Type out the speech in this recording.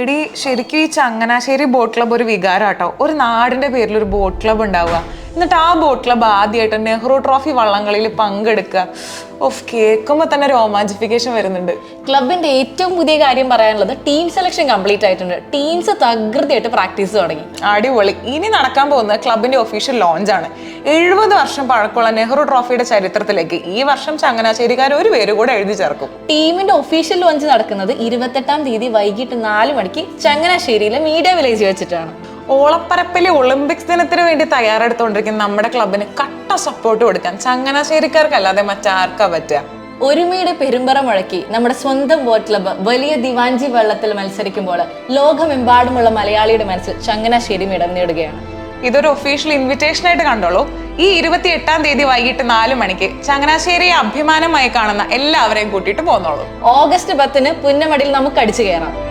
എടി ശരിക്കും ഈ ചങ്ങനാശ്ശേരി ബോട്ട് ക്ലബ് ഒരു വികാരം കേട്ടോ ഒരു നാടിന്റെ പേരിൽ ഒരു ബോട്ട് ക്ലബ് ഉണ്ടാവുക. എന്നിട്ട് ആ ബോട്ട് ക്ലബ്ബ് ആദ്യമായിട്ട് നെഹ്റു ട്രോഫി വള്ളംകളിയിൽ പങ്കെടുക്കുക ഓഫ് കേൾക്കുമ്പോൾ തന്നെ രോമാഞ്ചിഫിക്കേഷൻ വരുന്നുണ്ട്. ക്ലബിന്റെ ഏറ്റവും പുതിയ കാര്യം പറയാനുള്ളത് ടീം സെലക്ഷൻ കംപ്ലീറ്റ് ആയിട്ടുണ്ട്. ടീംസ് തകൃതിയായിട്ട് പ്രാക്ടീസ് തുടങ്ങി. അടിപൊളി. ഇനി നടക്കാൻ പോകുന്നത് ക്ലബിന്റെ ഒഫീഷ്യൽ ലോഞ്ച് ആണ്. എഴുപത് വർഷം പഴക്കമുള്ള നെഹ്റു ട്രോഫിയുടെ ചരിത്രത്തിലേക്ക് ഈ വർഷം ചങ്ങനാശ്ശേരിക്കാർ ഒരു പേര് കൂടെ എഴുതി ചേർക്കും. ടീമിന്റെ ഒഫീഷ്യൽ ലോഞ്ച് നടക്കുന്നത് ഇരുപത്തെട്ടാം തീയതി വൈകിട്ട് നാല് മണിക്ക് ചങ്ങനാശ്ശേരിയിലെ മീഡിയ വില്ലേജ് വെച്ചിട്ടാണ്. ഓളപ്പരപ്പിലെ ഒളിമ്പിക്സ് ദിനത്തിന് വേണ്ടി തയ്യാറെടുത്തുകൊണ്ടിരിക്കുന്ന നമ്മുടെ ക്ലബിന് കട്ട സപ്പോർട്ട് കൊടുക്കാൻ ചങ്ങനാശ്ശേരിക്കാർക്കല്ലാതെ മറ്റാർക്കാ പറ്റുക. ഒരുമയുടെ പെരുമ്പറ മുഴക്കി നമ്മുടെ സ്വന്തം ബോട്ട് ക്ലബ്ബ് വലിയ ദിവാഞ്ചി വെള്ളത്തിൽ മത്സരിക്കുമ്പോൾ ലോകമെമ്പാടുമുള്ള മലയാളിയുടെ മനസ്സിൽ ചങ്ങനാശ്ശേരി ഇടം നേടുകയാണ്. ഇതൊരു ഒഫീഷ്യൽ ഇൻവിറ്റേഷൻ ആയിട്ട് കണ്ടോളൂ. ഈ ഇരുപത്തി എട്ടാം തീയതി വൈകിട്ട് നാല് മണിക്ക് ചങ്ങനാശ്ശേരിയെ അഭിമാനമായി കാണുന്ന എല്ലാവരെയും കൂട്ടിയിട്ട് പോന്നോളൂ. ഓഗസ്റ്റ് പത്തിന് പുന്നമടിയിൽ നമുക്ക് അടിച്ചു കയറാം.